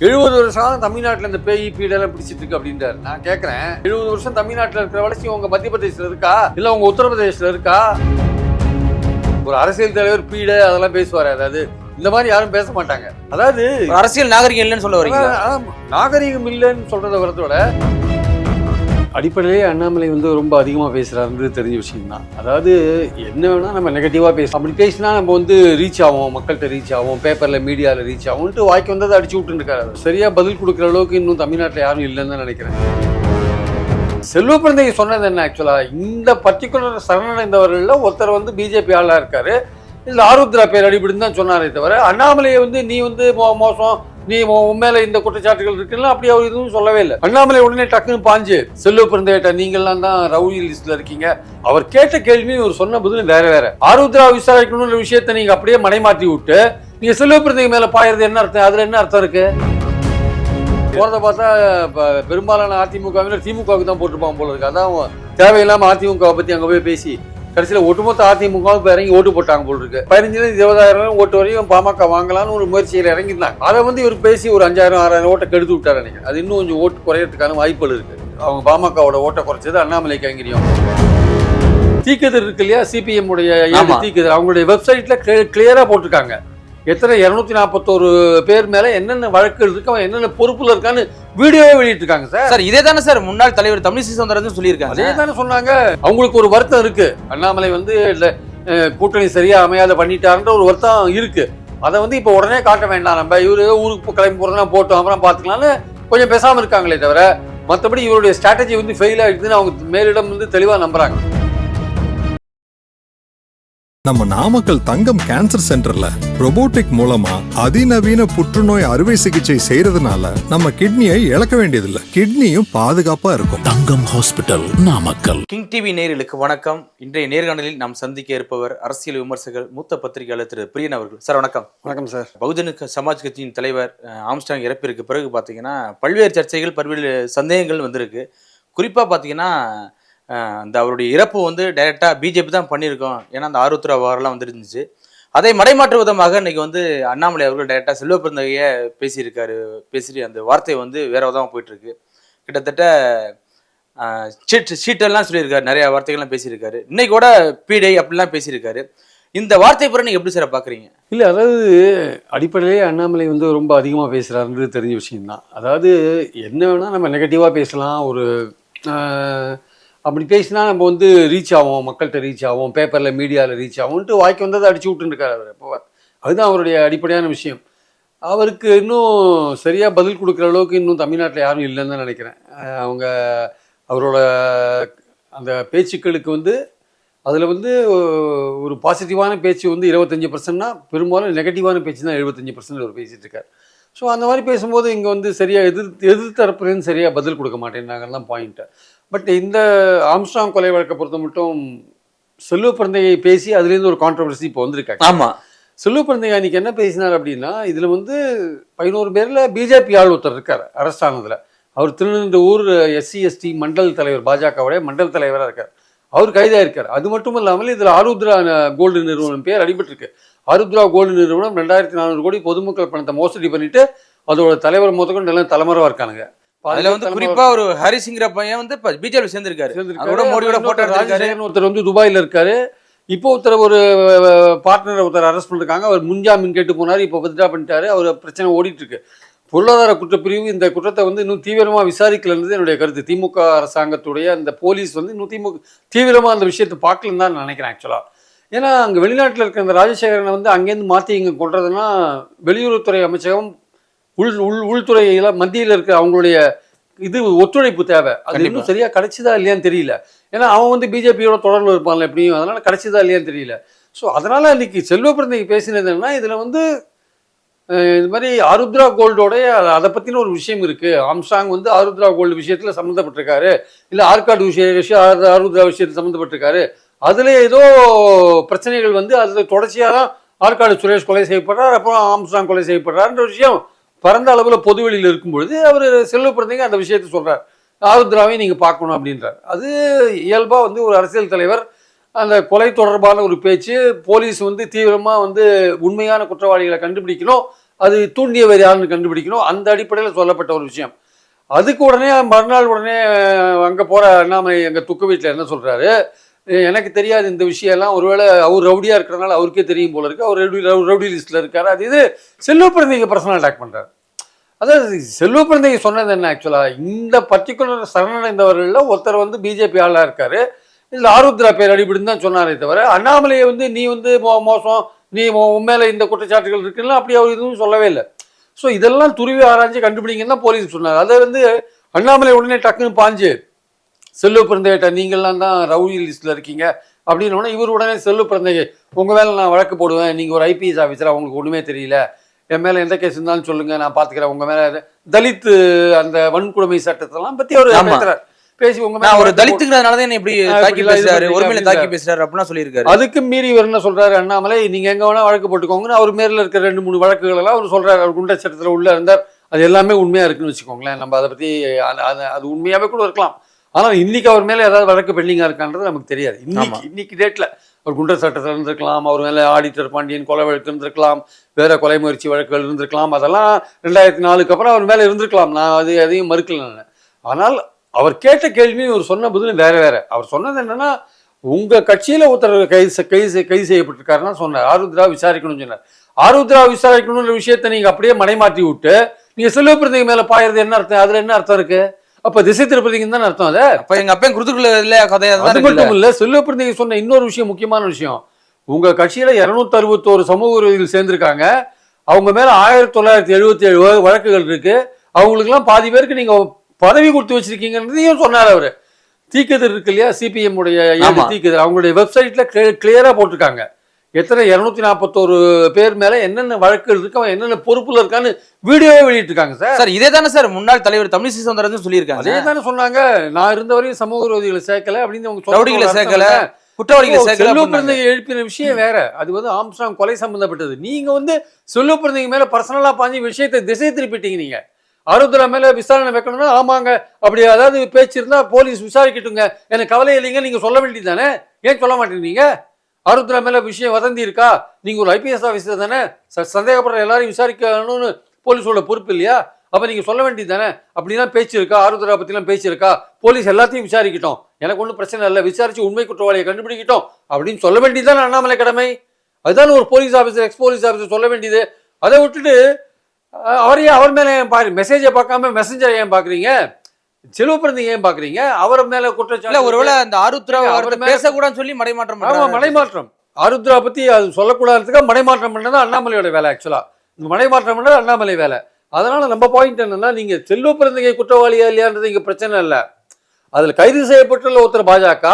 எழுபது வருஷம் தமிழ்நாட்டில் இந்த பேய் பீடெல்லாம் பிடிச்சிட்டு இருக்கு அப்படின்றாரு. நான் கேட்குறேன் எழுபது வருஷம் தமிழ்நாட்டில் இருக்கிற வளர்ச்சி உங்க மத்திய பிரதேசத்தில் இருக்கா? இல்லை உங்க உத்தரப்பிரதேசத்தில் இருக்கா? ஒரு அரசியல் தலைவர் பீடை அதெல்லாம் பேசுவார். அதாவது இந்த மாதிரி யாரும் பேச மாட்டாங்க. அதாவது அரசியல் நாகரிகம் இல்லைன்னு சொல்ல வரீங்க நாகரீகம் இல்லைன்னு சொல்றத வரதோட அடிப்படையிலேயே அண்ணாமலை வந்து ரொம்ப அதிகமாக பேசுகிறாருன்றது தெரிஞ்ச விஷயம் தான் அதாவது என்ன வேணால் நம்ம நெகட்டிவாக பேசலாம். அப்படி பேசினா நம்ம வந்து ரீச் ஆகும் மக்கள்கிட்ட ரீச் ஆகும் பேப்பரில் மீடியாவில் ரீச் ஆகும்ன்ட்டு வாய்க்கு வந்ததை அடிச்சு விட்டுருக்காரு சரியாக பதில் கொடுக்குற அளவுக்கு இன்னும் தமிழ்நாட்டில் யாரும் இல்லைன்னு தான் நினைக்கிறேன். செல்வப்பிரந்தை சொன்னது என்ன ஆக்சுவலாக இந்த பர்டிகுலர் சரணடைந்தவர்களில் ஒருத்தர் வந்து பிஜேபி ஆளாக இருக்காரு. இதில் ஆருத்ரா பேர் அடிபடின்னு தான் சொன்னாரே தவிர அண்ணாமலையை வந்து நீ வந்து மோசம் நீ உன் உன் மேல இந்த குற்றச்சாட்டுகள் இருக்குல்ல அப்படி அவர் எதுவும் சொல்லவே இல்லை. அண்ணாமலை உடனே டக்குன்னு பாஞ்சு செல்வ பிறந்தேட்ட நீங்கள்லாம் தான் ரவுடி லிஸ்ட்ல இருக்கீங்க. அவர் கேட்ட கேள்வி இவர் சொன்ன பதிலும் வேற வேற. ஆருத்ரா விசாரிக்கணும்ன்ற விஷயத்த நீங்க அப்படியே மனைமாற்றி விட்டு நீங்க செல்வ பிறந்தை மேல பாயறது என்ன அர்த்தம்? அதுல என்ன அர்த்தம் இருக்கு? போறத பார்த்தா பெரும்பாலான அதிமுகவினர் திமுகவுக்கு தான் போட்டிருப்பாங்க போல இருக்கு. அதான் தேவையில்லாம அதிமுகவை பத்தி அங்க போய் பேசி கடைசியில ஒட்டுமொத்த அதிமுக இறங்கி ஓட்டு போட்டாங்க போல இருக்கு. பதினஞ்சுல இருந்து இருபதாயிரம் ஓட்டு வரையும் பாமக வாங்கலாம்னு ஒரு முயற்சியில் இறங்கியிருந்தாங்க. அதை வந்து இவர் பேசி ஒரு அஞ்சாயிரம் ஆறாயிரம் ஓட்டை கெடுத்து விட்டாரு நினைக்கிறேன் அது இன்னும் கொஞ்சம் ஓட்டு குறையறதுக்கான வாய்ப்புகள் இருக்கு. அவங்க பாமகவோட ஓட்டை குறைச்சது அண்ணாமலை கைங்கரியம். தீக்கதிர் இருக்கு இல்லையா? சிபிஎம் உடைய. தீக்கதிர் அவங்களுடைய வெப்சைட்ல கிளியரா போட்டிருக்காங்க. எத்தனை? இருநூத்தி நாற்பத்தோரு பேர் மேல என்னென்ன வழக்குகள் இருக்கு? அவன் என்னென்ன பொறுப்புல இருக்கான்னு வீடியோவே வெளியிட்டிருக்காங்க சார். சார் இதே தானே சார் முன்னாள் தலைவர் தமிழிசை சவுந்தரராஜன் சொல்லியிருக்காங்க அதே தானே சொன்னாங்க. அவங்களுக்கு ஒரு வருத்தம் இருக்கு. அண்ணாமலை வந்து கூட்டணி சரியா அமையாத பண்ணிட்டாருன்ற ஒரு வருத்தம் இருக்கு. அதை வந்து இப்போ உடனே காட்ட வேண்டாம். நம்ம இவரு ஊருக்கு கிளம்பி போறதுனா போட்டோம். அப்புறம் பாத்துக்கலாம்னு கொஞ்சம் பேசாம இருக்காங்களே தவிர மற்றபடி இவருடைய ஸ்ட்ராட்டஜி வந்து ஃபெயில் ஆயிடுதுன்னு அவங்க மேலிடம் வந்து தெளிவா நம்புறாங்க. நம்ம நாமக்கல் தங்கம் கேன்சர் சென்டர்ல robotic மூலமா அதிநவீன புற்றுநோய் அறுவை சிகிச்சை செய்யறதுனால நம்ம கிட்னியை இழக்க வேண்டியதில்லை. கிட்னியும் பாதுகாப்பா இருக்கும். Thangam hospital Namakkal. King TV நேயர்களுக்கு வணக்கம். இன்றைய நேர்காணலில் நாம் சந்திக்க இருப்பவர் அரசியல் விமர்சகர் மூத்த பத்திரிகையாளர் திரு பிரியன் அவர்கள். சார் வணக்கம். வணக்கம் சார். பகுஜன சமாஜ் கட்சியின் தலைவர் ஆம்ஸ்டாங் இறப்பிற்கு பிறகு பார்த்தீங்கன்னா பல்வேறு சர்ச்சைகள் பல்வேறு சந்தேகங்கள் வந்திருக்கு. குறிப்பாக பார்த்தீங்கன்னா அந்த அவருடைய இறப்பு வந்து டைரெக்டாக பிஜேபி தான் பண்ணியிருக்கோம். ஏன்னா அந்த ஆருத்ரா வாரெல்லாம் வந்துருந்துச்சு. அதை மடைமாற்று விதமாக இன்னைக்கு வந்து அண்ணாமலை அவர்கள் டைரெக்டாக செல்வ பேசியிருக்காரு. பேசிட்டு அந்த வார்த்தை வந்து வேற விதமாக போயிட்டுருக்கு. கிட்டத்தட்ட சீட் சீட்டெல்லாம் சொல்லியிருக்காரு. நிறைய வார்த்தைகள்லாம் பேசியிருக்காரு. இன்னைக்கு கூட பீடை அப்படிலாம் பேசியிருக்காரு. இந்த வார்த்தை பிறகு நீங்கள் எப்படி சார் பார்க்குறீங்க இல்லை அதாவது அடிப்படையிலே அண்ணாமலை வந்து ரொம்ப அதிகமாக பேசுகிறாருன்றது தெரிஞ்ச விஷயம்தான். அதாவது என்ன வேணால் நம்ம நெகட்டிவாக பேசலாம். ஒரு அப்படி பேசினா நம்ம வந்து ரீச் ஆகும் மக்கள்கிட்ட ரீச் ஆகும் பேப்பரில் மீடியாவில் ரீச் ஆகும்ன்ட்டு வாய்க்கு வந்ததை அடிச்சு விட்டுருக்காரு அவர். இப்போ அதுதான் அவருடைய அடிப்படையான விஷயம். அவருக்கு இன்னும் சரியாக பதில் கொடுக்குற அளவுக்கு இன்னும் தமிழ்நாட்டில் யாரும் இல்லைன்னு தான் நினைக்கிறேன். அவங்க அவரோட அந்த பேச்சுக்களுக்கு வந்து அதில் வந்து ஒரு பாசிட்டிவான பேச்சு வந்து இருபத்தஞ்சி பர்சன்ட்னா பெரும்பாலும் நெகட்டிவான பேச்சு தான் எழுபத்தஞ்சி பர்சன்ட் அவர் பேசிகிட்டு இருக்காரு. ஸோ அந்த மாதிரி பேசும்போது இங்கே வந்து சரியாக எதிர் எதிர்த்தரப்புலேருந்து சரியாக பதில் கொடுக்க மாட்டேன்னாங்கன்னு தான் பாயிண்ட்டு பட் இந்த ஆம்ஸ்டாங் கொலை வழக்கை பொறுத்த மட்டும் செல்வ பிறந்தையை பேசி அதுலேருந்து ஒரு கான்ட்ரவர்சி இப்போ வந்திருக்காங்க. ஆமா. செல்வ பிறந்தையா அன்னைக்கு என்ன பேசினார் அப்படின்னா இதில் வந்து பதினோரு பேரில் பிஜேபி ஆள் ஒருத்தர் இருக்கார் அரெஸ்ட் ஆனதில் அவர் திருநெல்வேலூர் எஸ்சி எஸ்டி மண்டல் தலைவர் பாஜகவுடைய மண்டல் தலைவராக இருக்கார். அவர் கைதாக இருக்கார் அது மட்டும் இல்லாமல் இதில் ஆருத்ரா கோல்டு நிறுவனம் பேர் அடிபட்டிருக்கு. ஆருத்ரா கோல்டு நிறுவனம் ரெண்டாயிரத்தி நானூறு கோடி பொதுமக்கள் பணத்தை மோசடி பண்ணிட்டு அதோட தலைவர் முதற்கொண்டு எல்லாம் தலைமறைவாக இருக்காங்க அதுல வந்து குறிப்பா ஒரு ஹரிசிங்கிற பையன் வந்து பிஜேபி சேர்ந்திருக்காரு. அதோட மோடியோட போட்டோ எடுத்திருக்காரு. ஒருத்தர் வந்து துபாயில இருக்காரு. இப்போ ஒருத்தர் ஒரு பார்ட்னர் ஒருத்தர் அரெஸ்ட் பண்ணிருக்காங்க. அவர் முன்ஜாமீன் கேட்டு போனார். இப்போ வித்ட்ரா பண்ணிட்டாரு. அவர் பிரச்சனை ஓடிட்டு இருக்கு பொருளாதார குற்றப்பிரிவு இந்த குற்றத்தை வந்து இன்னும் தீவிரமா விசாரிக்கலன்றது என்னுடைய கருத்து. திமுக அரசாங்கத்துடைய அந்த போலீஸ் வந்து இன்னும் திமுக தீவிரமா அந்த விஷயத்தை பார்க்கலன்னு தான் நான் நினைக்கிறேன் ஆக்சுவலா ஏன்னா அங்கே வெளிநாட்டில் இருக்கிற அந்த ராஜசேகரனை வந்து அங்கேருந்து மாற்றி இங்கே கொள்றதுன்னா வெளியுறவுத்துறை அமைச்சகம் உள் உள் உள்துறையில மத்தியில் இருக்கிற அவங்களுடைய இது ஒத்துழைப்பு தேவை. அது. இன்னும் சரியா கிடைச்சதா இல்லையான்னு தெரியல. ஏன்னா அவன் வந்து பிஜேபியோட தொடர்பு இருப்பான்ல எப்படியும். அதனால கிடைச்சதா இல்லையான்னு தெரியல. ஸோ அதனால இன்னைக்கு செல்வ பிறந்தைக்கு பேசினது என்னன்னா இதுல வந்து இது மாதிரி ஆருத்ரா கோல்டோடைய அதை பத்தின ஒரு விஷயம் இருக்கு. ஆம்ஸ்டாங் வந்து ஆருத்ரா கோல்டு விஷயத்துல சம்மந்தப்பட்டிருக்காரு. இல்ல ஆற்காடு விஷய விஷயம் ஆரு- ஆருத்ரா விஷயத்துல சம்மந்தப்பட்டிருக்காரு. அதுல ஏதோ பிரச்சனைகள் வந்து அதுல தொடர்ச்சியா தான் ஆற்காடு சுரேஷ் கொலை செய்யப்படுறார் அப்புறம் ஆம்ஸ்டாங் கொலை செய்யப்படுறாருன்ற விஷயம் பரந்த அளவில் பொதுவெளியில் இருக்கும் பொழுது அவர் செல்வ பிறந்தைங்க அந்த விஷயத்தை சொல்கிறார் ஆருத்ராவை நீங்கள் பார்க்கணும் அப்படின்றார். அது இயல்பாக வந்து ஒரு அரசியல் தலைவர் அந்த கொலை தொடர்பான ஒரு பேச்சு போலீஸ் வந்து தீவிரமாக வந்து உண்மையான குற்றவாளிகளை கண்டுபிடிக்கணும் அது தூண்டியவர் யாருன்னு கண்டுபிடிக்கணும் அந்த அடிப்படையில் சொல்லப்பட்ட ஒரு விஷயம். அதுக்கு உடனே மறுநாள் உடனே அங்கே போகிற அண்ணாமலை எங்கள் துக்கு வீட்டில் என்ன சொல்கிறாரு எனக்கு தெரியாது இந்த விஷயம்லாம். ஒருவேளை அவர் ரவுடியாக இருக்கிறனால அவருக்கே தெரியும் போல இருக்கு. அவர் ரவுடி ரவுடி லிஸ்ட்டில் இருக்கார். அது இது செல்வ பிறந்தைங்க பர்சனல் அட்டாக் பண்ணுறாரு அதாவது செல்வ பிறந்தைங்க சொன்னது என்ன ஆக்சுவலாக இந்த பர்டிகுலர் சரணடைந்தவர்களில் ஒருத்தர் வந்து பிஜேபி ஆளாக இருக்காரு. இதில் ஆருத்ரா பேர் அடிபடின்னு தான் சொன்னாரே தவிர அண்ணாமலையை வந்து நீ வந்து மோ மோசம் நீ மோ- உன் மேலே இந்த குற்றச்சாட்டுகள் இருக்குன்னா அப்படி அவர் எதுவும் சொல்லவே இல்லை. ஸோ இதெல்லாம் துருவி ஆராய்ச்சி கண்டுபிடிங்கன்னு தான் போலீஸ் சொன்னார். அதை வந்து அண்ணாமலை உடனே டக்குன்னு பாஞ்சு செல்வ பிறந்தையிட்ட நீங்கள்லாம் தான் ரவுடி லிஸ்ட்டில் இருக்கீங்க. அப்படின்னு உடனே இவர் உடனே செல்வ பிறந்தைய உங்கள் மேலே நான் வழக்கு போடுவேன். நீங்கள் ஒரு ஐபிஎஸ் ஆஃபீஸராக உங்களுக்கு ஒன்றுமே தெரியல. என் மேலே எந்த கேஸ் இருந்தாலும் சொல்லுங்கள் நான் பார்த்துக்கிறேன் உங்கள் மேலே தலித் அந்த வன்கொடுமை சட்டத்தெல்லாம் பற்றி அவர் ஆமா. பேசுறார். பேசி உங்கள் நான் ஒரு தலித்துங்கிறதுனால தான் இப்படி தாக்கி பேசுறாரு ஒருமையில தாக்கி பேசுறாரு அப்படின்னா சொல்லியிருக்காரு. அதுக்கு மீறி இவர் என்ன சொல்றாரு அண்ணாமலை நீங்க எங்க வேணா வழக்கு போட்டுக்கோங்கன்னு அவர் மேல இருக்கிற ரெண்டு மூணு வழக்குகள் எல்லாம் அவர் சொல்றாரு. அவர் குண்ட சட்டத்துல உள்ள இருந்தார். அது எல்லாமே உண்மையா இருக்குன்னு வச்சுக்கோங்களேன். நம்ம அதை பத்தி அது உண்மையாவே கூட இருக்கலாம். ஆனால் இன்னைக்கு அவர் மேல ஏதாவது வழக்கு பெண்டிங்கா இருக்கான்றது நமக்கு தெரியாது. இன்னைக்கு இன்னைக்கு டேட்ல அவர் குண்டர் சட்டத்தில் இருந்திருக்கலாம் அவர் மேல ஆடிட்டர் பாண்டியன் கொலை வழக்கு இருந்திருக்கலாம் வேற கொலை முயற்சி வழக்குகள் இருந்திருக்கலாம் அதெல்லாம் ரெண்டாயிரத்தி நாலுக்கு அப்புறம் அவர் மேல இருந்திருக்கலாம். நான் அது எதையும் மறுக்கல நான். ஆனால் அவர் கேட்ட கேள்வியும் இவர் சொன்ன பதிலும் வேற வேற. அவர் சொன்னது என்னன்னா உங்க கட்சியில ஒருத்தர் கைது கைது கைது செய்யப்பட்டிருக்காருன்னா சொன்னார். ஆருத்ரா விசாரிக்கணும்னு சொன்னார். ஆருத்ரா விசாரிக்கணும்ன்ற விஷயத்தை நீங்க அப்படியே மடைமாற்றி விட்டு நீங்க செல்வப்பிரதிக்கு மேல பாயறது என்ன அர்த்தம்? அதுல என்ன அர்த்தம் இருக்கு? அப்ப திசை திருப்பதிக்கு தானே அர்த்தம் அது? அப்ப எங்க அப்பையும் கொடுத்துக்கல இல்ல கதையா அது மட்டும் இல்ல. செல்வப்பிரதிக்கு சொன்ன இன்னொரு விஷயம் முக்கியமான விஷயம். உங்க கட்சியில இருநூத்தி அறுபத்தோரு சமூக விரோதிகள் சேர்ந்திருக்காங்க. அவங்க மேல ஆயிரத்தி தொள்ளாயிரத்தி எழுபத்தி ஏழு வழக்குகள் இருக்கு. அவங்களுக்குலாம் பாதி பேருக்கு நீங்க பதவி கொடுத்து வச்சிருக்கீங்கன்றதையும் சொன்னார் அவரு? தீக்கதிர் இருக்கு இல்லையா? சிபிஎம் உடைய. தீக்கதிர். அவங்களுடைய வெப்சைட்ல கிளியரா போட்டிருக்காங்க. எத்தனை இருநூத்தி நாற்பத்தோரு பேர் மேல என்னென்ன வழக்குகள் இருக்கு அவன் என்னென்ன பொறுப்புல இருக்கான்னு வீடியோவே வெளியிட்டிருக்காங்க சார். சார் இதே தானே சார் முன்னாள் தலைவர் தமிழிசை சவுந்தரராஜன் சொல்லியிருக்காங்க. அதே தானே சொன்னாங்க. நான் இருந்த வரையும் சமூக விரோதிகளை சேர்க்கல அப்படின்னு அவங்க சேர்க்கல? குற்றவாளிகளை எழுப்பின விஷயம் வேற. அது வந்து ஆம்ஸ்டாங் கொலை சம்பந்தப்பட்டது. நீங்க வந்து செல்வ பிறந்தகை மேல பர்சனலா பாஞ்சு விஷயத்தை திசை திருப்பிட்டீங்க நீங்க. ஆருத்ரா மேல விசாரணை வைக்கணும்னா ஆமாங்க அப்படி அதாவது பேச்சு இருந்தா போலீஸ் விசாரிக்கட்டுங்க. எனக்கு கவலை இல்லைங்க நீங்க சொல்ல வேண்டியது ஏன் சொல்ல மாட்டேங்கிறீங்க? ஆருத்ரா மேல விஷயம் வதந்தி இருக்கா? நீங்க ஒரு ஐபிஎஸ் ஆஃபீஸர் தானே? சந்தேகப்படுற எல்லாரையும் விசாரிக்கணும்னு போலீஸோட பொறுப்பு இல்லையா? அப்ப நீங்க சொல்ல வேண்டியது தானே? அப்படிலாம் பேச்சு இருக்கா ஆருத்ரா பத்திலாம் பேச்சு இருக்கா போலீஸ் எல்லாத்தையும் விசாரிக்கட்டும். எனக்கு ஒன்றும் பிரச்சனை இல்லை. விசாரிச்சு உண்மை குற்றவாளியை கண்டுபிடிக்கட்டும். அப்படின்னு சொல்ல வேண்டியதுதானே அண்ணாமலை கடமை? அதுதான் ஒரு police officer ex police officer சொல்ல வேண்டியது. அதை விட்டுட்டு அவரையே அவர் மேலே ஏன் பாரு மெசேஜை பார்க்காம மெசஞ்சரை ஏன் பார்க்குறீங்க? செல்வப்பிரந்தி ஏன் பார்க்குறீங்க? அவர் மேலே குற்றச்சாட்டு ஒருவேளை அந்த ஆருத்ரா அவர் பேசக்கூடாதுன்னு சொல்லி மடைமாற்றம் ஆமா. மடைமாற்றம். ஆருத்ரா பத்தி அது சொல்லக்கூடாதுக்காக மடைமாற்றம் பண்ணது அண்ணாமலையோட வேலை ஆக்சுவலா இந்த மடைமாற்றம் பண்ணது அண்ணாமலை வேலை. அதனால நம்ம பாயிண்ட் என்னன்னா நீங்க செல்வ பிறந்தகை குற்றவாளியா இல்லையான்றது இங்க பிரச்சனை இல்லை. அதுல கைது செய்யப்பட்டுள்ள ஒருத்தர் பாஜக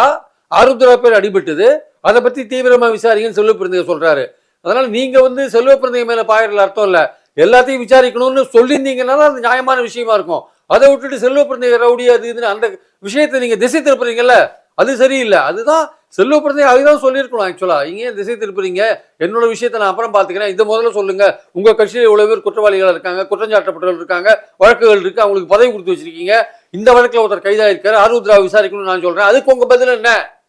ஆருத்ரா பேர் அடிபட்டது. அதை பத்தி தீவிரமா விசாரிங்கன்னு செல்வ பிறந்தகை சொல்றாரு. அதனால நீங்க வந்து செல்வ பிறந்தகை மேல பாயறதுல அர்த்தம் இல்ல. எல்லாத்தையும் விசாரிக்கணும்னு சொல்லியிருந்தீங்கன்னா அது நியாயமான விஷயமா இருக்கும். அதை விட்டுட்டு செல்வ பிறந்தகை ரவுடி அது இதுன்னு அந்த விஷயத்தை நீங்க திசை திருப்புறீங்கல்ல அது சரியில்லை. அதுதான் செல்வப்பிரந்தை அதுதான் சொல்லியிருக்கணும் ஆக்சுவலா இங்க ஏன் திசை திருப்புறீங்க? என்னோட விஷயத்தை நான் அப்புறம் பாத்துக்கிறேன் இதை முதல்ல சொல்லுங்க. உங்க கட்சியில் இவ்வளவு பேர் குற்றவாளிகள் இருக்காங்க குற்றஞ்சாட்டப்பட்டவர்கள் இருக்காங்க வழக்குகள் இருக்கு அவங்களுக்கு பதவி கொடுத்து வச்சிருக்கீங்க. இந்த வழக்கில் ஒருத்தர் கைதாயிருக்காரு ஆருத்ரா விசாரிக்கணும்னு நான் சொல்றேன். அதுக்கு உங்க பதில் என்ன?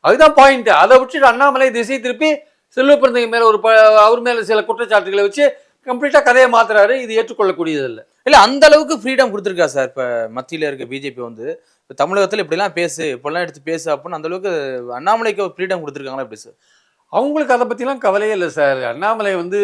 அதுதான் பாயிண்ட் அதை விட்டுட்டு அண்ணாமலை திசை திருப்பி செல்வ மேல ஒரு ப- அவர் மேல சில குற்றச்சாட்டுகளை வச்சு கம்ப்ளீட்டா கதையை மாத்துறாரு. இது ஏற்றுக்கொள்ளக்கூடியது இல்லை இல்லை அந்த அளவுக்கு ஃப்ரீடம் கொடுத்துருக்கா சார் இப்போ மத்தியில் இருக்க பிஜேபி வந்து இப்போ தமிழகத்தில் இப்படிலாம் பேசு இப்படிலாம் எடுத்து பேசு அப்படின்னு அந்த அளவுக்கு அண்ணாமலைக்கு ஒரு ஃப்ரீடம் கொடுத்துருக்காங்களா எப்படி சார் அவங்களுக்கு அதை பற்றிலாம் கவலையே இல்லை சார் அண்ணாமலை வந்து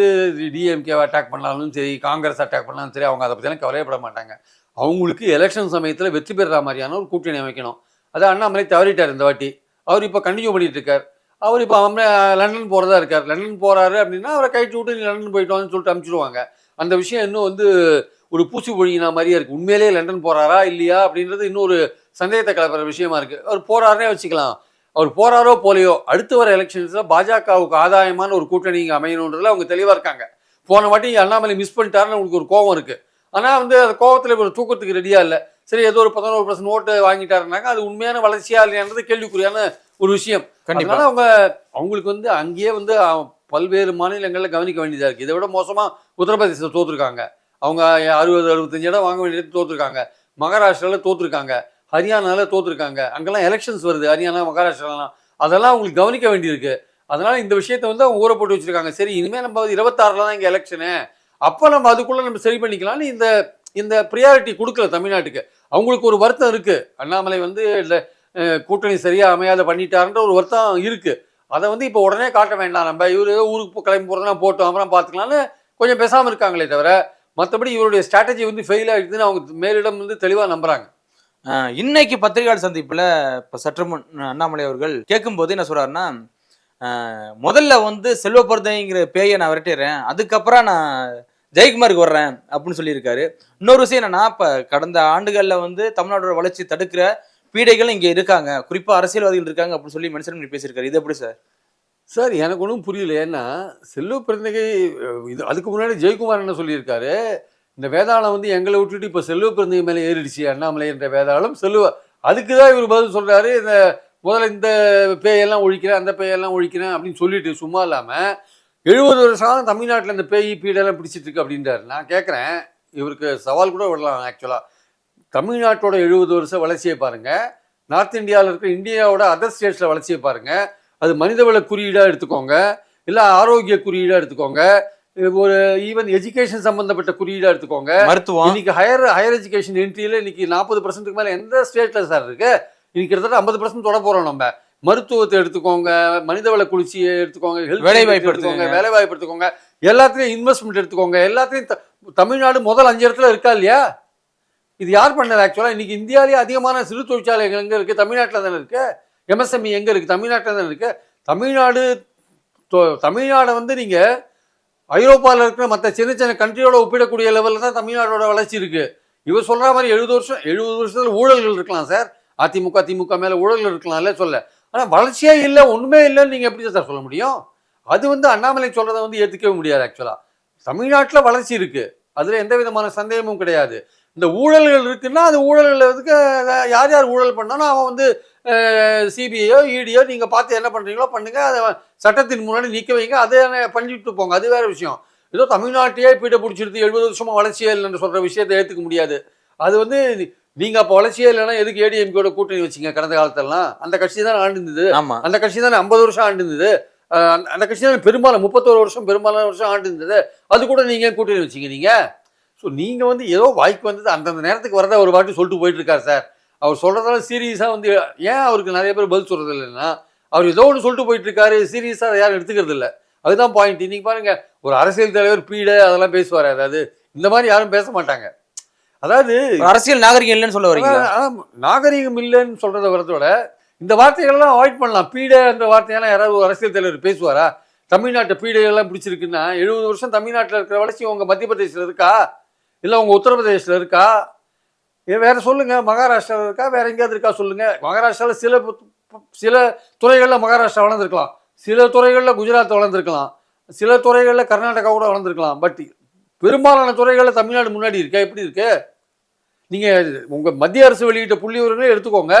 டிஎம்கேவை அட்டாக் பண்ணாலும் சரி காங்கிரஸ் அட்டாக் பண்ணாலும் சரி அவங்க அதை பற்றிலாம் கவலையப்பட மாட்டாங்க. அவங்களுக்கு எலெக்ஷன் சமயத்தில் வெற்றி பெறுற மாதிரியான ஒரு கூட்டணி அமைக்கணும். அதை அண்ணாமலை தவறிட்டார் இந்த வாட்டி. அவர் இப்போ கண்டினியூ பண்ணிட்டு இருக்கார். அவர் இப்போ அவங்க லண்டன் போகிறதா இருக்கார். லண்டன் போகிறாரு அப்படின்னா அவரை கைட்டு விட்டு நீ லண்டன் போயிட்டோம்னு சொல்லிட்டு அனுப்பிச்சிடுவாங்க. அந்த விஷயம் இன்னும் வந்து ஒரு பூச்சி பொழியினா மாதிரியே இருக்குது உண்மையிலேயே லண்டன் போகிறாரா இல்லையா அப்படின்றது இன்னும் ஒரு சந்தேகத்தை கலப்புற விஷயமா இருக்குது அவர் போகிறாருனே வச்சுக்கலாம். அவர் போறாரோ போலையோ அடுத்து வர எலெக்ஷன்ஸில் பாஜகவுக்கு ஆதாயமான ஒரு கூட்டணி இங்கே அமையணுன்றதுல அவங்க தெளிவாக இருக்காங்க. போன வாட்டி அண்ணாமலை மிஸ் பண்ணிட்டாருன்னு உங்களுக்கு ஒரு கோவம் இருக்கு. ஆனால் வந்து அந்த கோவத்தில் ஒரு தூக்கத்துக்கு ரெடியாக இல்லை. சரி ஏதோ ஒரு பதினோரு பர்சன்ட் ஓட்டு வாங்கிட்டாருனாங்க அது உண்மையான வளர்ச்சியா இல்லையான்றது கேள்விக்குறியான ஒரு விஷயம். கண்டிப்பா. அதனால அவங்க அவங்களுக்கு வந்து அங்கேயே வந்து பல்வேறு மாநிலங்களில் கவனிக்க வேண்டியதாக இருக்குது இதை விட மோசமாக உத்தரப்பிரதேசத்தை தோத்துருக்காங்க. அவங்க அறுபது அறுபத்தஞ்சு இடம் வாங்க வேண்டியது தோற்றுருக்காங்க மகாராஷ்டிராவில் தோற்றுருக்காங்க ஹரியானாவில் தோற்றுருக்காங்க அங்கெல்லாம் எலெக்ஷன்ஸ் வருது. ஹரியானா மகாராஷ்டிராலாம். அதெல்லாம் அவங்களுக்கு கவனிக்க வேண்டியிருக்கு. அதனால் இந்த விஷயத்தை வந்து அவங்க ஊற போட்டு வச்சுருக்காங்க. சரி இனிமேல் நம்ம இருபத்தாறில் தான் இங்கே எலெக்ஷனு அப்போ நம்ம அதுக்குள்ளே நம்ம சரி பண்ணிக்கலாம்னு இந்த இந்த ப்ரியாரிட்டி கொடுக்கல தமிழ்நாட்டுக்கு. அவங்களுக்கு ஒரு வருத்தம் இருக்குது அண்ணாமலை வந்து இல்ல, கூட்டணி சரியாக அமையாத பண்ணிட்டாருன்ற ஒரு வருத்தம் இருக்குது அதை வந்து இப்போ உடனே காட்ட வேண்டாம். நம்ம இவரு ஏதோ ஊருக்கு கிளம்பி போகிறதுனா போட்டோம். அப்புறம் பார்த்துக்கலாம்னு கொஞ்சம் பேசாமல் இருக்காங்களே தவிர மற்றபடி இவருடைய ஸ்ட்ராட்டஜி வந்து ஃபெயில் ஆகிடுதுன்னு அவங்க மேலிடம் வந்து தெளிவாக நம்புறாங்க. இன்னைக்கு பத்திரிகையாளர் சந்திப்பில் இப்போ சற்று முன் அண்ணாமலை அவர்கள் கேட்கும்போது என்ன சொல்கிறாருன்னா முதல்ல வந்து செல்வப்பொருதைங்கிற பேயை நான் விரட்டிடுறேன் அதுக்கப்புறம் நான் ஜெயக்குமாருக்கு வர்றேன் அப்படின்னு சொல்லியிருக்காரு. இன்னொரு விஷயம் என்னன்னா இப்போ கடந்த ஆண்டுகளில் வந்து தமிழ்நாட்டோட வளர்ச்சி தடுக்கிற பீடைகள் இங்கே இருக்காங்க. குறிப்பாக அரசியல்வாதிகள் இருக்காங்க அப்படின்னு சொல்லி மென்ஷன் பண்ணி பேசியிருக்காரு. இது எப்படி சார்? சார் எனக்கு ஒன்றும் புரியல. ஏன்னா செல்வ பிறந்தகை இது அதுக்கு முன்னாடி ஜெயக்குமார் என்ன சொல்லியிருக்காரு? இந்த வேதாளம் வந்து எங்களை விட்டுட்டு இப்போ செல்வ பிறந்தகை மேலே ஏறிடுச்சு. அண்ணாமலை என்ற வேதாளம் செல்வ அதுக்கு தான் இவர் பதில் சொல்கிறாரு இந்த முதல்ல இந்த பேயெல்லாம் ஒழிக்கிறேன் அந்த பேயெல்லாம் ஒழிக்கிறேன் அப்படின்னு சொல்லிட்டு சும்மா இல்லாமல் எழுபது வருஷம் தமிழ்நாட்டில் இந்த பேய் பீடெல்லாம் பிடிச்சிட்டு இருக்கு அப்படின்றாரு. நான் கேட்குறேன் இவருக்கு சவால் கூட விடலாம் ஆக்சுவலாக தமிழ்நாட்டோட எழுபது வருஷம் வளர்ச்சியை பாருங்கள் நார்த் இந்தியாவில் இருக்கிற இந்தியாவோட அதர் ஸ்டேட்ஸில் வளர்ச்சியை பாருங்கள் அது மனிதவள குறியீடாக எடுத்துக்கோங்க. இல்லை ஆரோக்கிய குறியீடாக எடுத்துக்கோங்க. ஒரு ஈவன் எஜுகேஷன் சம்பந்தப்பட்ட குறியீடாக எடுத்துக்கோங்க. மருத்துவம். இன்னைக்கு ஹையர் ஹையர் எஜுகேஷன் என்ட்ரியில் இன்னைக்கு நாற்பது பர்சன்ட்டுக்கு மேலே எந்த ஸ்டேட்டில் சார் இருக்கு? இன்னைக்கு கிட்டத்தட்ட ஐம்பது பர்சன்ட் தொட போகிறோம் நம்ம. மருத்துவத்தை எடுத்துக்கோங்க மனிதவள குளிர்ச்சியை எடுத்துக்கோங்க வேலை வாய்ப்பு எடுத்துக்கோங்க. வேலை வாய்ப்பு எடுத்துக்கோங்க. எல்லாத்துலையும் இன்வெஸ்ட்மெண்ட் எடுத்துக்கோங்க. எல்லாத்துலையும் தமிழ்நாடு முதல் அஞ்சு இடத்துல இருக்கா இல்லையா? இது யார் பண்ணது ஆக்சுவலாக இன்னைக்கு இந்தியாவிலேயே அதிகமான சிறு தொழிற்சாலைகள் எங்கே இருக்குது தமிழ்நாட்டில் தானே இருக்கு? எம்எஸ்எம்இ எங்கே இருக்குது தமிழ்நாட்டில் தான் இருக்கு? தமிழ்நாடு தொ- தமிழ்நாடை வந்து நீங்கள் ஐரோப்பாவில் இருக்கிற மற்ற சின்ன சின்ன கண்ட்ரியோட ஒப்பிடக்கூடிய லெவலில் தான் தமிழ்நாடோட வளர்ச்சி இருக்கு. இவர் சொல்ற மாதிரி எழுபது வருஷம் எழுபது வருஷத்துல ஊழல்கள் இருக்கலாம் சார் அதிமுக திமுக மேல ஊழல்கள் இருக்கலாம் இல்ல சொல்ல. ஆனா வளர்ச்சியே இல்லை ஒண்ணுமே இல்லைன்னு நீங்க எப்படி சார் சொல்ல முடியும்? அது வந்து அண்ணாமலை சொல்கிறத வந்து ஏற்றுக்கவே முடியாது ஆக்சுவலா தமிழ்நாட்டில் வளர்ச்சி இருக்கு. அதுல எந்த விதமான சந்தேகமும் கிடையாது. இந்த ஊழல்கள் இருக்குன்னா அது ஊழல்களுக்கு யார் யார் ஊழல் பண்ணாலும் அவன் வந்து சிபிஐயோ இடியோ நீங்க பார்த்து என்ன பண்றீங்களோ பண்ணுங்க. அதை சட்டத்தின் முன்னாடி நிக்க வைங்க. அதை பண்ணிட்டு போங்க. அது வேற விஷயம். ஏதோ தமிழ்நாட்டையே பீட பிடிச்சிருது எழுபது வருஷமா வளர்ச்சியே இல்லைன்னு சொல்ற விஷயத்தை ஏத்துக்க முடியாது. அது வந்து நீங்க அப்போ வளர்ச்சியே இல்லைன்னா எதுக்கு ஏடிஎம்கேட கூட்டணி வச்சீங்க கடந்த காலத்தெல்லாம்? அந்த கட்சி தான் ஆண்டிருந்தது. ஆமா. அந்த கட்சி தானே ஐம்பது வருஷம் ஆண்டிருந்தது. அந்த- அந்த கட்சி தான் பெரும்பாலும் முப்பத்தோரு வருஷம் பெரும்பாலான வருஷம் ஆண்டிருந்தது. அது கூட நீங்க ஏன் கூட்டணி வச்சீங்க நீங்க? ஸோ நீங்க வந்து ஏதோ வாய்க்கு வந்தது அந்தந்த நேரத்துக்கு வரத ஒரு வாட்டி சொல்லிட்டு போயிட்டு இருக்காரு சார். அவர் சொல்றதால சீரியஸா வந்து ஏன் அவருக்கு நிறைய பேர் பதில் சொல்றது இல்லைன்னா அவர் ஏதோ ஒன்று சொல்லிட்டு போயிட்டு இருக்காரு சீரியஸா அதை யாரும் எடுத்துக்கிறது இல்லை அதுதான் பாயிண்ட் இன்னைக்கு பாருங்க ஒரு அரசியல் தலைவர் பீட அதெல்லாம் பேசுவார். அதாவது இந்த மாதிரி யாரும் பேச மாட்டாங்க. அதாவது அரசியல் நாகரிகம் இல்லைன்னு சொல்ல ஆம், நாகரீகம் இல்லைன்னு சொல்றத வரதோட இந்த வார்த்தைகள்லாம் அவாய்ட் பண்ணலாம். பீடை என்ற வார்த்தையெல்லாம் யாராவது ஒரு அரசியல் தலைவர் பேசுவாரா? தமிழ்நாட்டு பீடைகள்லாம் பிடிச்சிருக்குன்னா எழுபது வருஷம் தமிழ்நாட்டில் இருக்கிற வளர்ச்சி உங்க மத்திய பிரதேசத்தில் இருக்கா? இல்லை உங்க உத்தரப்பிரதேசத்தில் இருக்கா? வேற சொல்லுங்க மகாராஷ்டிராவில் இருக்கா வேற எங்கேயாவது இருக்கா சொல்லுங்க. மகாராஷ்டிராவில் சில சில துறைகளில் மகாராஷ்டிரா வளர்ந்துருக்கலாம். சில துறைகளில் குஜராத் வளர்ந்துருக்கலாம். சில துறைகளில் கர்நாடகா கூட வளர்ந்துருக்கலாம். பட் பெரும்பாலான துறைகளில் தமிழ்நாடு முன்னாடி இருக்கா? எப்படி இருக்கு? நீங்கள் உங்கள் மத்திய அரசு வெளியிட்ட புள்ளி விவரங்களே எடுத்துக்கோங்க.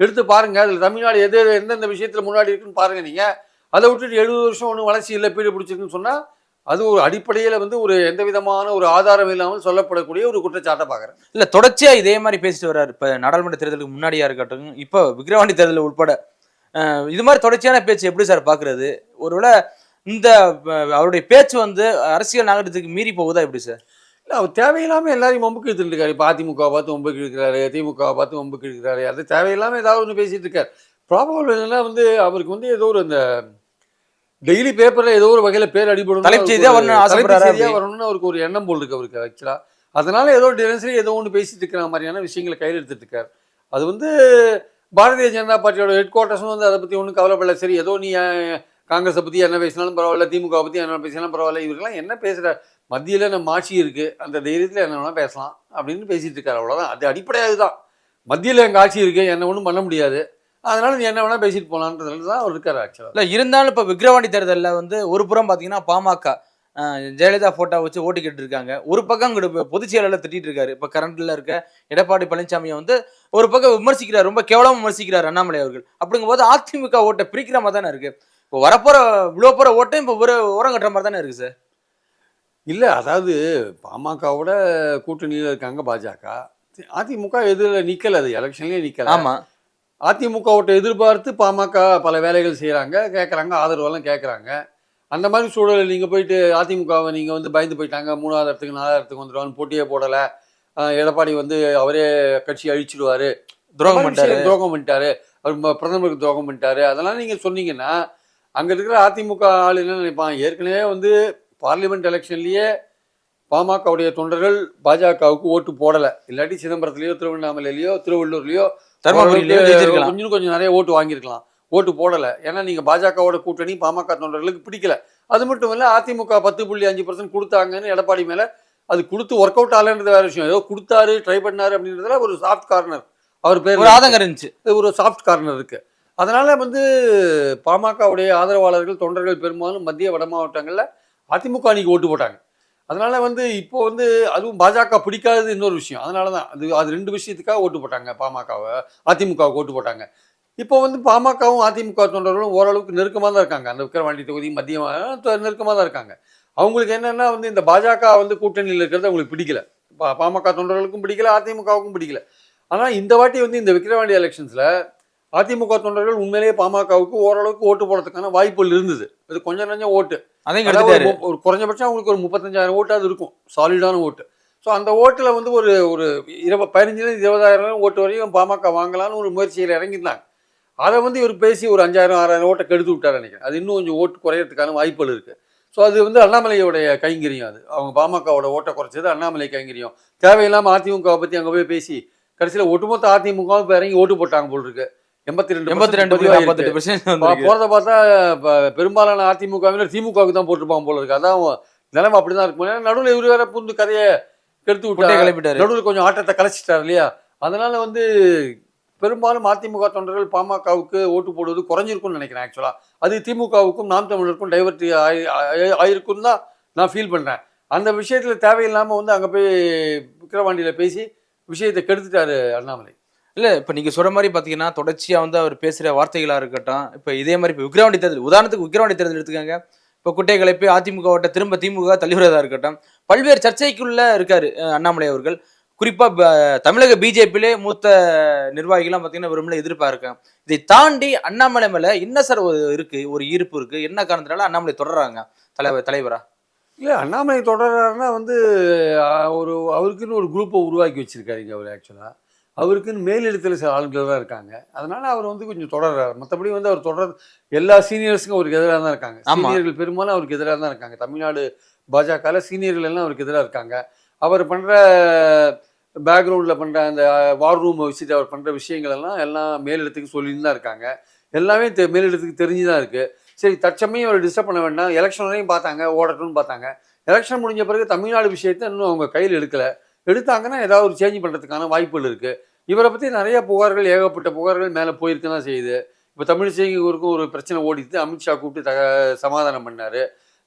எடுத்து பாருங்கள் அதில் தமிழ்நாடு எது எந்தெந்த விஷயத்தில் முன்னாடி இருக்குன்னு பாருங்கள் நீங்கள் அதை விட்டுட்டு எழுபது வருஷம் ஒன்றும் வளர்ச்சி இல்லை பீடு பிடிச்சிருக்குன்னு சொன்னால் அது ஒரு அடிப்படையில வந்து ஒரு எந்த விதமான ஒரு ஆதாரம் இல்லாமல் சொல்லப்படக்கூடிய ஒரு குற்றச்சாட்டை பார்க்குறேன். இல்ல தொடர்ச்சியா இதே மாதிரி பேசிட்டு வர்றாரு. இப்ப நாடாளுமன்ற தேர்தலுக்கு முன்னாடியா இருக்கட்டும் இப்போ விக்கிரவாண்டி தேர்தல் உட்பட. இது மாதிரி தொடர்ச்சியான பேச்சு எப்படி சார் பாக்குறது ஒருவேளை இந்த அவருடைய பேச்சு வந்து அரசியல் நாகரிகத்துக்கு மீறி போகுதா எப்படி சார்? இல்லை அவர் தேவையில்லாமல் எல்லாரையும் வம்புக்கு இழுத்துட்டு இருக்காரு. இப்போ அதிமுக பார்த்து வம்புக்கு இழுக்கிறாரு திமுக பார்த்து வம்புக்கு இழுக்கிறாரு. அது தேவையில்லாமல் ஏதாவது ஒன்று பேசிட்டு இருக்காரு. ப்ராப்ளம் என்னன்னா வந்து அவருக்கு வந்து ஏதோ ஒரு அந்த டெய்லி பேப்பர்ல ஏதோ ஒரு வகையில பேர் அடிபடும் தலைப்புச் செய்தியா வரணும்னு ஆசைப்படுறாரா? வரணும்னு அவருக்கு ஒரு எண்ணம் போல் இருக்கு அவருக்கு ஆக்சுவலா அதனால ஏதோ தினசரி ஏதோ ஒன்று பேசிட்டு இருக்கிற மாதிரியான விஷயங்களை கையில் எடுத்துட்டு இருக்காரு. அது வந்து பாரதிய ஜனதா பார்ட்டியோட ஹெட் குவார்ட்டர்ஸும் வந்து அதை பத்தி ஒன்றும் கவலைப்படல. சரி ஏதோ நீ காங்கிரஸை பத்தி என்ன பேசினாலும் பரவாயில்ல திமுக பத்தி என்ன பேசினாலும் பரவாயில்ல இவரெல்லாம் என்ன பேசுறாரு மத்தியில நம்ம ஆட்சி இருக்கு? அந்த தைரியத்துல என்ன வேணா பேசலாம் அப்படின்னு பேசிட்டு இருக்காரு. அவ்வளவுதான். அது அடிப்படையாக இதுதான் மத்தியில எங்க ஆட்சி இருக்கு என்ன ஒன்றும் பண்ண முடியாது. அதனால நீ என்ன வேணா பேசிட்டு போலான்றதுல தான் அவர் இருக்காரு ஆக்சுவலா இல்ல இருந்தாலும் இப்ப விக்கிரவாண்டி தேர்தல்ல வந்து ஒரு புறம் பாத்தீங்கன்னா பாமக ஜெயலலிதா போட்டோ வச்சு ஓட்டு கேட்டு இருக்காங்க ஒரு பக்கம் பொதுச் செயலாளர் திட்டிட்டு இருக்காரு. இப்ப கரண்ட்ல இருக்க எடப்பாடி பழனிசாமியை வந்து ஒரு பக்கம் விமர்சிக்கிறார் ரொம்ப கேவலமா விமர்சிக்கிறார் அண்ணாமலை அவர்கள். அப்படிங்கும்போது அதிமுக ஓட்டை பிரிக்கிற மாதிரி தானே இருக்கு. இப்போ வரப்போற விழுவ போற ஓட்டையும் இப்போ ஒரு ஓரம் கட்டுற மாதிரி தானே இருக்கு சார் இல்ல அதாவது பாமகவோட கூட்டணியில் இருக்காங்க பாஜக. அதிமுக எதிரில் நிக்கல அது எலெக்ஷன்லயே நிக்கல. ஆமா. அதிமுகவோட எதிர்பார்த்து பாமக பல வேலைகள் செய்கிறாங்க கேட்குறாங்க ஆதரவெல்லாம் கேட்குறாங்க அந்த மாதிரி சூழலில் நீங்கள் போயிட்டு அதிமுகவை நீங்கள் வந்து பயந்து போயிட்டாங்க. மூணாவது இடத்துக்கு நாலாவது இடத்துக்கு வந்துடுவான்னு போட்டியே போடலை. எடப்பாடி வந்து அவரே கட்சி அழிச்சிடுவாரு. துரோகம் பண்ணிட்டாரு. துரோகம் பண்ணிட்டாரு. அவர் பிரதமருக்கு துரோகம் பண்ணிட்டாரு. அதெல்லாம் நீங்கள் சொன்னீங்கன்னா அங்கே இருக்கிற அதிமுக ஆள் என்ன நினைப்பான் ஏற்கனவே வந்து பார்லிமெண்ட் எலெக்ஷன்லேயே பாமகவுடைய தொண்டர்கள் பாஜகவுக்கு ஓட்டு போடலை. இல்லாட்டி சிதம்பரத்துலேயோ திருவண்ணாமலையிலையோ திருவள்ளூர்லேயோ தர்மபுரியிலயும் ஓரளவுக்கு ஜெயிச்சிருக்கலாம். கொஞ்சம் கொஞ்சம் நிறைய ஓட்டு வாங்கியிருக்கலாம். ஓட்டு போடலை. ஏன்னா நீங்கள் பாஜகவோட கூட்டணி பாமக தொண்டர்களுக்கு பிடிக்கல. அது மட்டும் இல்லை அதிமுக பத்து புள்ளி அஞ்சு பர்சன்ட் கொடுத்தாங்கன்னு எடப்பாடி மேலே அது கொடுத்து ஒர்க் அவுட் ஆகலன்றது வேற விஷயம். ஏதோ கொடுத்தாரு ட்ரை பண்ணாரு அப்படின்றதுல ஒரு சாஃப்ட் கார்னர் அவர் பேர் ஒரு ஆதங்கம் இருந்துச்சு. ஒரு சாஃப்ட் கார்னர் இருக்கு. அதனால வந்து பாமகவுடைய ஆதரவாளர்கள் தொண்டர்கள் பெரும்பாலும் மத்திய வட மாவட்டங்களில் அதிமுக அணிக்கு ஓட்டு போட்டாங்க. அதனால வந்து இப்போ வந்து அதுவும் பாஜக பிடிக்காதது இன்னொரு விஷயம். அதனால தான் அது அது ரெண்டு விஷயத்துக்காக ஓட்டு போட்டாங்க பாமகவை. அதிமுகவுக்கு ஓட்டு போட்டாங்க. இப்போ வந்து பாமகவும் அதிமுக தொண்டர்களும் ஓரளவுக்கு நெருக்கமாக தான் இருக்காங்க. அந்த விக்கிரவாண்டி தொகுதி மத்திய நெருக்கமாக தான் இருக்காங்க. அவங்களுக்கு என்னென்னா வந்து இந்த பாஜக வந்து கூட்டணியில் இருக்கிறது அவங்களுக்கு பிடிக்கல. பா- பாமக தொண்டர்களுக்கும் பிடிக்கல அதிமுகவுக்கும் பிடிக்கல. ஆனால் இந்த வாட்டி வந்து இந்த விக்கிரவாண்டி எலெக்ஷன்ஸில் அதிமுக தொண்டர்கள் உண்மையிலேயே பாமகவுக்கு ஓரளவுக்கு ஓட்டு போடுறதுக்கான வாய்ப்புகள் இருந்தது. அது கொஞ்சம் கொஞ்சம் ஓட்டு. அதையும் ஒரு குறைஞ்சபட்சம் அவங்களுக்கு ஒரு முப்பத்தஞ்சாயிரம் ஓட்டாவது இருக்கும். சாலிடான ஓட்டு. ஸோ அந்த ஓட்டில் வந்து ஒரு ஒரு இருப பதினஞ்சுலேருந்து இருபதாயிரம் ஓட்டு வரையும் பாமக வாங்கலாம்னு ஒரு முயற்சியில் இறங்கியிருந்தாங்க. அதை வந்து இவர் பேசி ஒரு அஞ்சாயிரம் ஆறாயிரம் ஓட்டை கெடுத்து விட்டார் நினைக்கிறேன். அது இன்னும் கொஞ்சம் ஓட்டு குறையறதுக்கான வாய்ப்புகள் இருக்குது ஸோ அது வந்து அண்ணாமலையோடைய கைங்கரியம் அது. அவங்க பாமகவோட ஓட்டை குறைச்சது அண்ணாமலை கைங்கரியம். தேவையில்லாமல் அதிமுகவை பற்றி அங்கே போய் பேசி கடைசியில் ஒட்டுமொத்த அதிமுகவும் இப்போ இறங்கி ஓட்டு போட்டாங்க போல் இருக்கு. எண்பத்தி ரெண்டு எண்பத்தி ரெண்டு புள்ளி நாற்பத்தெட்டு பெர்சன்ட் பார்த்தா பெரும்பாலான அதிமுகவினர் திமுகவுக்கு தான் போட்டிருப்பாங்க போல இருக்கு. அதான் நிலைமை அப்படிதான் இருக்கும் ஏன்னா நடுவில் இவரு வேற புந்து கதையை கெடுத்து விட்டாரு. கிளப்பிட்டாரு. நடுவில் கொஞ்சம் ஆட்டத்தை கலைச்சிட்டாரு இல்லையா? அதனால வந்து பெரும்பாலும் அதிமுக தொண்டர்கள் பாமகவுக்கு ஓட்டு போடுவது குறைஞ்சிருக்கும்னு நினைக்கிறேன் ஆக்சுவலா அது திமுகவுக்கும் நாம் தமிழருக்கும் டைவர்ட் ஆயிருக்கும் தான் நான் ஃபீல் பண்றேன். அந்த விஷயத்துல தேவையில்லாம வந்து அங்க போய் விக்கிரவாண்டியில பேசி விஷயத்தை கெடுத்துட்டாரு அண்ணாமலை. இல்லை இப்போ நீங்கள் சொல்கிற மாதிரி பார்த்தீங்கன்னா தொடர்ச்சியாக வந்து அவர் பேசுகிற வார்த்தைகளாக இருக்கட்டும் இப்போ இதே மாதிரி இப்போ விக்கிரவாண்டி தேர்தல் உதாரணத்துக்கு விக்கிரவாண்டி தேர்தல் எடுத்துக்கோங்க. இப்போ குட்டைகளை போய் அதிமுகவட்ட திரும்ப திமுக தள்ளிவிடுறதா இருக்கட்டும் பல்வேறு சர்ச்சைக்குள்ளே இருக்கார் அண்ணாமலை அவர்கள். குறிப்பாக தமிழக பிஜேபியிலே மூத்த நிர்வாகிகள்லாம் பாத்தீங்கன்னா விரும்பல எதிர்பார்க்க. இதை தாண்டி அண்ணாமலை மேலே என்ன சார் ஒரு இருக்குது ஒரு ஈர்ப்பு இருக்குது என்ன காரணத்தினால அண்ணாமலை தொடர்றாங்க தலைவர் தலைவரா? இல்லை அண்ணாமலை தொடர்றாருன்னா வந்து ஒரு அவருக்குன்னு ஒரு குரூப்பை உருவாக்கி வச்சிருக்காருங்க அவர் ஆக்சுவலாக அவருக்குன்னு மேலிடத்தில் சில ஆட்கள் தான் இருக்காங்க. அதனால அவர் வந்து கொஞ்சம் தொடர்றாரு. மற்றபடி வந்து அவர் தொடர் எல்லா சீனியர்ஸுக்கும் அவருக்கு எதிராக தான் இருக்காங்க. சீனியர்கள் பெரும்பாலும் அவருக்கு எதிராக தான் இருக்காங்க. தமிழ்நாடு பாஜகவில் சீனியர்கள் எல்லாம் அவருக்கு எதிராக இருக்காங்க. அவர் பண்ணுற பேக்ரவுண்டில் பண்ணுற அந்த வார் ரூமை வச்சுட்டு அவர் பண்ணுற விஷயங்கள் எல்லாம் எல்லாம் மேலிடத்துக்கு சொல்லின்னு தான் இருக்காங்க. எல்லாமே தெ மேலிடத்துக்கு தெரிஞ்சு தான் இருக்குது சரி தற்சமயம் அவர் டிஸ்டர்ப் பண்ண வேண்டாம். எலெக்ஷன் வரையும் பார்த்தாங்க ஓடட்டும்னு பார்த்தாங்க. எலெக்ஷன் முடிஞ்ச பிறகு தமிழ்நாடு விஷயத்தை இன்னும் அவங்க கையில் எடுக்கல. எடுத்தாங்கன்னா ஏதாவது ஒரு சேஞ்ச் பண்ணுறதுக்கான வாய்ப்புகள் இருக்குது இவரை பற்றி நிறைய புகார்கள் ஏகப்பட்ட புகார்கள் மேலே போயிருக்க தான் செய்யுது. இப்போ தமிழிசைக்கும் ஒரு பிரச்சனை ஓடிட்டு அமித்ஷா கூப்பிட்டு தக சமாதானம் பண்ணார்.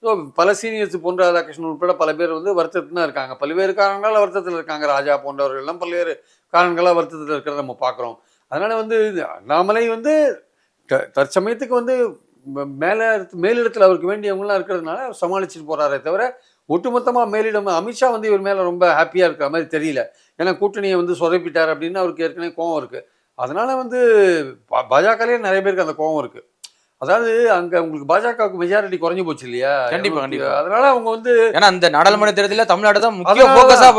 ஸோ பல சீனியர்ஸ் பொன் ராதாகிருஷ்ணன் உட்பட பல பேர் வந்து வருத்தத்தில் தான் இருக்காங்க. பல்வேறு காரணங்களால் வருத்தத்தில் இருக்காங்க. ராஜா போன்றவர்கள் எல்லாம் பல்வேறு காரணங்களாக வருத்தத்தில் இருக்கிறத நம்ம பார்க்குறோம். அதனால் வந்து நாமளே அண்ணாமலை வந்து த- தற்சமயத்துக்கு வந்து மேலே மேலிடத்தில் அவருக்கு வேண்டியவங்களாம் இருக்கிறதுனால சமாளிச்சுட்டு போறாரே தவிர ஒட்டுமொத்தமாக மேலிடம் அமித்ஷா வந்து இவர் மேலே ரொம்ப ஹாப்பியாக இருக்கிற மாதிரி தெரியல. ஏன்னா கூட்டணியை வந்து சொதப்பிட்டார் அப்படின்னு அவருக்கு ஏற்கனவே கோவம் இருக்குது அதனால வந்து பாஜகலயே நிறைய பேருக்கு அந்த கோவம் இருக்குது அதாவது அங்கே உங்களுக்கு பாஜகவுக்கு மெஜாரிட்டி குறைஞ்சு போச்சு இல்லையா? கண்டிப்பா, இருநூத்தி- கண்டிப்பா. அதனால அவங்க வந்து ஏன்னா அந்த நாடாளுமன்ற தேர்தலில் தமிழ்நாடு தான் முக்கிய போக்கஸா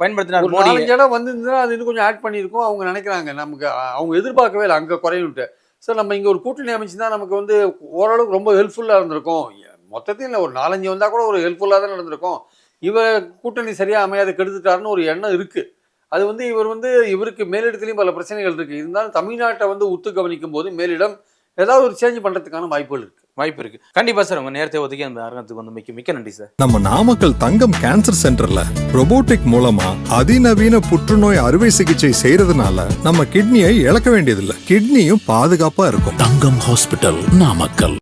பயன்படுத்தினார் நாலஞ்சு இடம் வந்திருந்தா அது இன்னும் கொஞ்சம் ஆட் பண்ணியிருக்கோம். அவங்க நினைக்கிறாங்க நமக்கு அவங்க எதிர்பார்க்கவே இல்லை அங்கே குறையுன்ட்டு சார் நம்ம இங்கே ஒரு கூட்டணி அமைச்சுதான் நமக்கு வந்து ஓரளவுக்கு ரொம்ப ஹெல்ப்ஃபுல்லாக இருந்திருக்கும். மொத்தத்தில் இல்லை ஒரு நாலஞ்சு வந்தால் கூட ஒரு ஹெல்ப்ஃபுல்லாக தான் நடந்திருக்கும். இவர் கூட்டணி சரியாக அமையாத கெடுத்துட்டாருன்னு ஒரு எண்ணம் இருக்குது அது வந்து இவர் வந்து இவருக்கு மேலிடத்துலையும் பல பிரச்சனைகள் இருக்குது இருந்தாலும் தமிழ்நாட்டை வந்து உத்து கவனிக்கும் போது மேலிடம் ஏதாவது ஒரு சேஞ்ச் பண்ணுறதுக்கான வாய்ப்புகள் இருக்குது வாய்ப்பு இருக்கு. கண்டிப்பா சார் உங்க நேரத்தை ஒதுக்கி அந்த அரங்கத்துக்கு வந்து மிக்க மிக்க நன்றி சார். நம்ம நாமக்கல் தங்கம் கேன்சர் சென்டர்ல robotic மூலமா அதிநவீன புற்றுநோய் அறுவை சிகிச்சை செய்யறதுனால நம்ம கிட்னியை இழக்க வேண்டியதில்லை. கிட்னியும் பாதுகாப்பா இருக்கும். தங்கம் ஹாஸ்பிட்டல் நாமக்கல்.